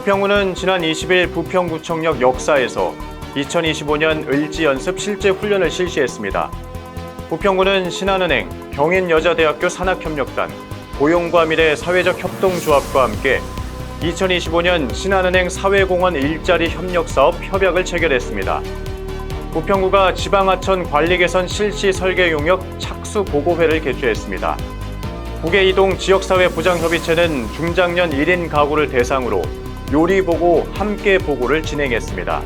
부평구는 지난 20일 부평구청역 역사에서 2025년 을지 연습 실제 훈련을 실시했습니다. 부평구는 신한은행, 경인여자대학교 산학협력단, 고용과 미래 사회적 협동조합과 함께 2025년 신한은행 사회공헌 일자리 협력사업 협약을 체결했습니다. 부평구가 지방하천 관리 개선 실시 설계 용역 착수 보고회를 개최했습니다. 국외이동 지역사회 보장협의체는 중장년 1인 가구를 대상으로 요리 보고 함께 보고를 진행했습니다.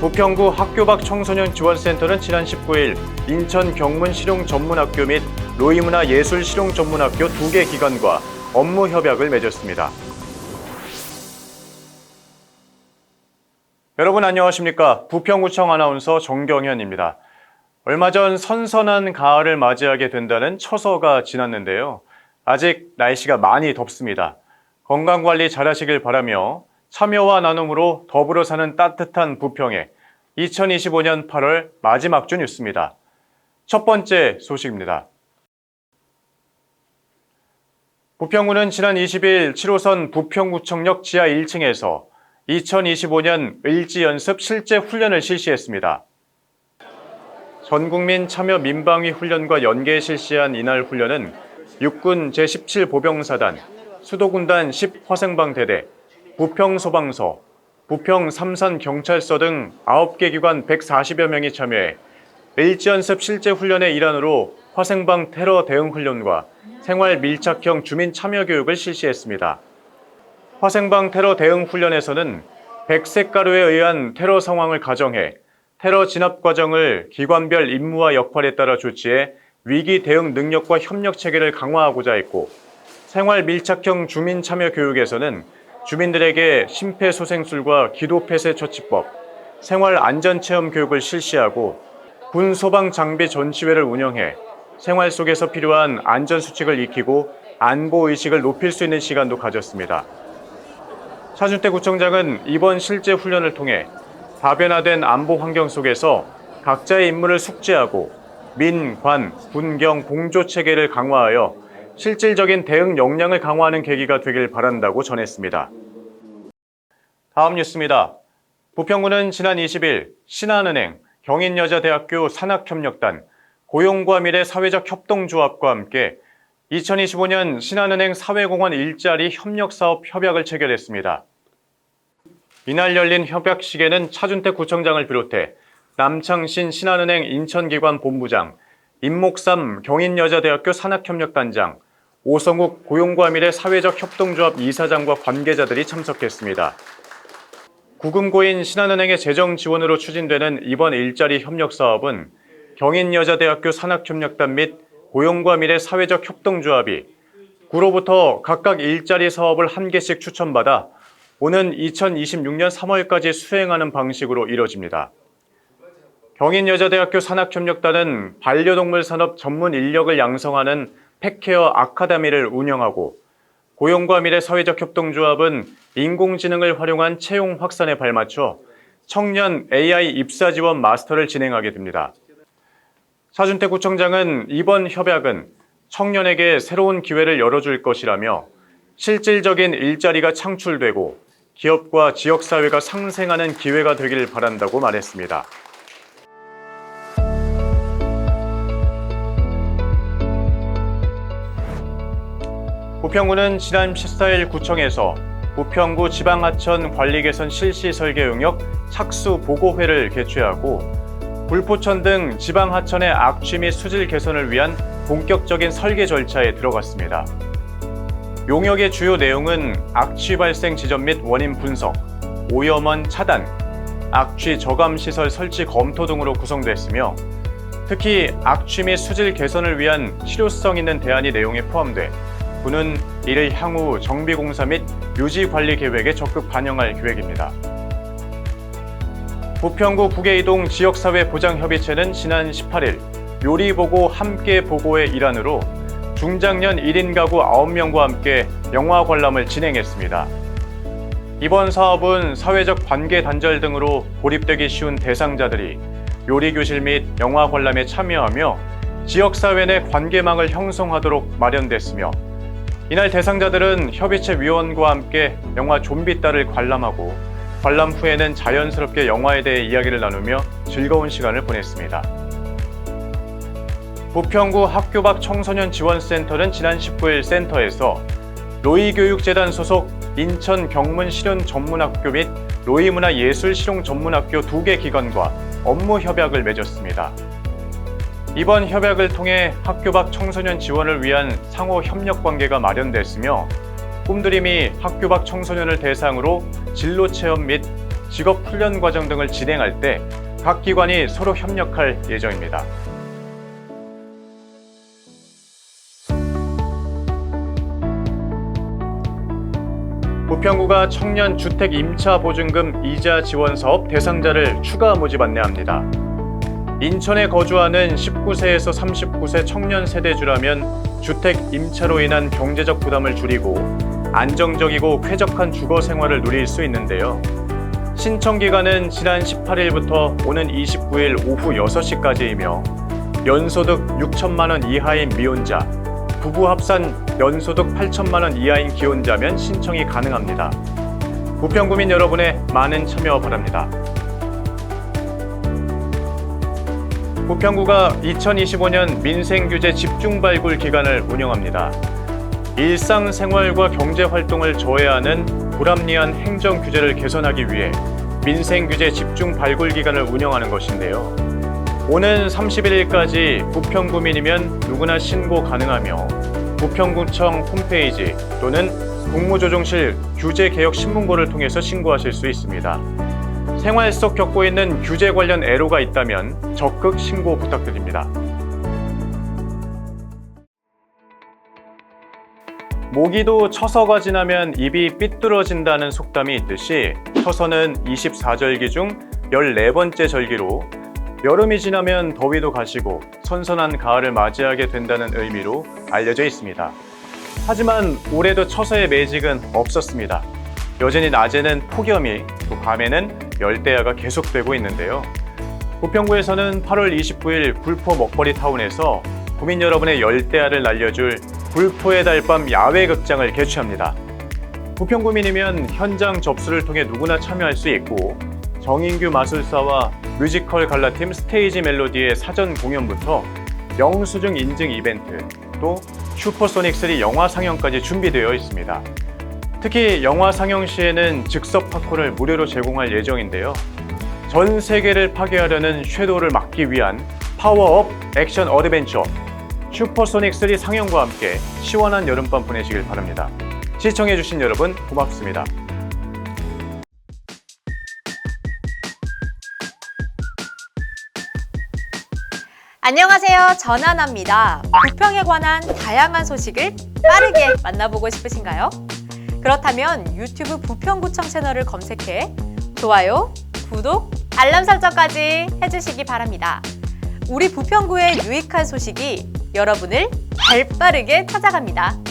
부평구 학교 밖 청소년 지원센터는 지난 19일 인천 경문 실용 전문학교 및 로이문화 예술 실용 전문학교 두 개 기관과 업무 협약을 맺었습니다. 여러분 안녕하십니까? 부평구청 아나운서 정경현입니다. 얼마 전 선선한 가을을 맞이하게 된다는 처서가 지났는데요. 아직 날씨가 많이 덥습니다. 건강관리 잘하시길 바라며 참여와 나눔으로 더불어 사는 따뜻한 부평에 2025년 8월 마지막 주 뉴스입니다. 첫 번째 소식입니다. 부평구는 지난 20일 7호선 부평구청역 지하 1층에서 2025년 을지 연습 실제 훈련을 실시했습니다. 전국민 참여 민방위 훈련과 연계 실시한 이날 훈련은 육군 제17보병사단, 수도군단 10화생방 대대, 부평소방서, 부평 삼산경찰서 등 9개 기관 140여 명이 참여해 일지연습 실제 훈련의 일환으로 화생방 테러 대응 훈련과 생활 밀착형 주민 참여 교육을 실시했습니다. 화생방 테러 대응 훈련에서는 백색 가루에 의한 테러 상황을 가정해 테러 진압 과정을 기관별 임무와 역할에 따라 조치해 위기 대응 능력과 협력 체계를 강화하고자 했고 생활 밀착형 주민 참여 교육에서는 주민들에게 심폐소생술과 기도폐쇄 처치법, 생활 안전 체험 교육을 실시하고 군 소방 장비 전시회를 운영해 생활 속에서 필요한 안전 수칙을 익히고 안보 의식을 높일 수 있는 시간도 가졌습니다. 차준태 구청장은 이번 실제 훈련을 통해 다변화된 안보 환경 속에서 각자의 임무를 숙지하고 민, 관, 군경 공조 체계를 강화하여 실질적인 대응 역량을 강화하는 계기가 되길 바란다고 전했습니다. 다음 뉴스입니다. 부평구는 지난 20일 신한은행, 경인여자대학교 산학협력단, 고용과 미래 사회적 협동조합과 함께 2025년 신한은행 사회공헌 일자리 협력사업 협약을 체결했습니다. 이날 열린 협약식에는 차준택 구청장을 비롯해 남창신 신한은행 인천기관 본부장, 임목삼 경인여자대학교 산학협력단장, 오성욱 고용과 미래 사회적 협동조합 이사장과 관계자들이 참석했습니다. 구금고인 신한은행의 재정 지원으로 추진되는 이번 일자리 협력 사업은 경인여자대학교 산학협력단 및 고용과 미래 사회적 협동조합이 구로부터 각각 일자리 사업을 한 개씩 추천받아 오는 2026년 3월까지 수행하는 방식으로 이뤄집니다. 경인여자대학교 산학협력단은 반려동물 산업 전문 인력을 양성하는 펫케어 아카데미를 운영하고 고용과 미래 사회적 협동조합은 인공지능을 활용한 채용 확산에 발맞춰 청년 AI 입사 지원 마스터를 진행하게 됩니다. 차준태 구청장은 이번 협약은 청년에게 새로운 기회를 열어줄 것이라며 실질적인 일자리가 창출되고 기업과 지역사회가 상생하는 기회가 되길 바란다고 말했습니다. 부평구는 지난 14일 구청에서 부평구 지방하천 관리 개선 실시 설계 용역 착수 보고회를 개최하고 불포천 등 지방하천의 악취 및 수질 개선을 위한 본격적인 설계 절차에 들어갔습니다. 용역의 주요 내용은 악취 발생 지점 및 원인 분석, 오염원 차단, 악취 저감 시설 설치 검토 등으로 구성됐으며 특히 악취 및 수질 개선을 위한 실효성 있는 대안이 내용에 포함돼 구는 이를 향후 정비공사 및 유지 관리 계획에 적극 반영할 계획입니다. 부평구 북해이동 지역사회 보장협의체는 지난 18일 요리보고 함께 보고의 일환으로 중장년 1인 가구 9명과 함께 영화 관람을 진행했습니다. 이번 사업은 사회적 관계 단절 등으로 고립되기 쉬운 대상자들이 요리교실 및 영화 관람에 참여하며 지역사회 내 관계망을 형성하도록 마련됐으며 이날 대상자들은 협의체 위원과 함께 영화 좀비 딸을 관람하고 관람 후에는 자연스럽게 영화에 대해 이야기를 나누며 즐거운 시간을 보냈습니다. 부평구 학교 밖 청소년 지원센터는 지난 19일 센터에서 로이교육재단 소속 인천 경문 실현 전문학교 및 로이문화 예술 실용 전문학교 두 개 기관과 업무 협약을 맺었습니다. 이번 협약을 통해 학교 밖 청소년 지원을 위한 상호 협력 관계가 마련됐으며 꿈드림이 학교 밖 청소년을 대상으로 진로 체험 및 직업 훈련 과정 등을 진행할 때 각 기관이 서로 협력할 예정입니다. 부평구가 청년 주택 임차 보증금 이자 지원 사업 대상자를 추가 모집 안내합니다. 인천에 거주하는 19세에서 39세 청년 세대주라면 주택 임차로 인한 경제적 부담을 줄이고 안정적이고 쾌적한 주거 생활을 누릴 수 있는데요. 신청 기간은 지난 18일부터 오는 29일 오후 6시까지이며 연소득 6천만 원 이하인 미혼자, 부부 합산 연소득 8천만 원 이하인 기혼자면 신청이 가능합니다. 부평구민 여러분의 많은 참여 바랍니다. 부평구가 2025년 민생규제 집중 발굴 기간을 운영합니다. 일상생활과 경제활동을 저해하는 불합리한 행정 규제를 개선하기 위해 민생규제 집중 발굴 기간을 운영하는 것인데요. 오는 31일까지 부평구민이면 누구나 신고 가능하며 부평구청 홈페이지 또는 국무조정실 규제개혁 신문고를 통해서 신고하실 수 있습니다. 생활 속 겪고 있는 규제 관련 애로가 있다면 적극 신고 부탁드립니다. 모기도 처서가 지나면 입이 삐뚤어진다는 속담이 있듯이 처서는 24절기 중 14번째 절기로 여름이 지나면 더위도 가시고 선선한 가을을 맞이하게 된다는 의미로 알려져 있습니다. 하지만 올해도 처서의 매직은 없었습니다. 여전히 낮에는 폭염이 또 밤에는 열대야가 계속되고 있는데요. 부평구에서는 8월 29일 불포 먹거리 타운에서 구민 여러분의 열대야를 날려줄 불포의 달밤 야외 극장을 개최합니다. 부평구민이면 현장 접수를 통해 누구나 참여할 수 있고 정인규 마술사와 뮤지컬 갈라팀 스테이지 멜로디의 사전 공연부터 영수증 인증 이벤트 또 슈퍼소닉 3 영화 상영까지 준비되어 있습니다. 특히 영화 상영 시에는 즉석 팝콘을 무료로 제공할 예정인데요. 전 세계를 파괴하려는 섀도우를 막기 위한 파워업 액션 어드벤처 슈퍼소닉 3 상영과 함께 시원한 여름밤 보내시길 바랍니다. 시청해주신 여러분 고맙습니다. 안녕하세요. 전하나입니다. 부평에 관한 다양한 소식을 빠르게 만나보고 싶으신가요? 그렇다면 유튜브 부평구청 채널을 검색해 좋아요, 구독, 알람 설정까지 해주시기 바랍니다. 우리 부평구의 유익한 소식이 여러분을 발 빠르게 찾아갑니다.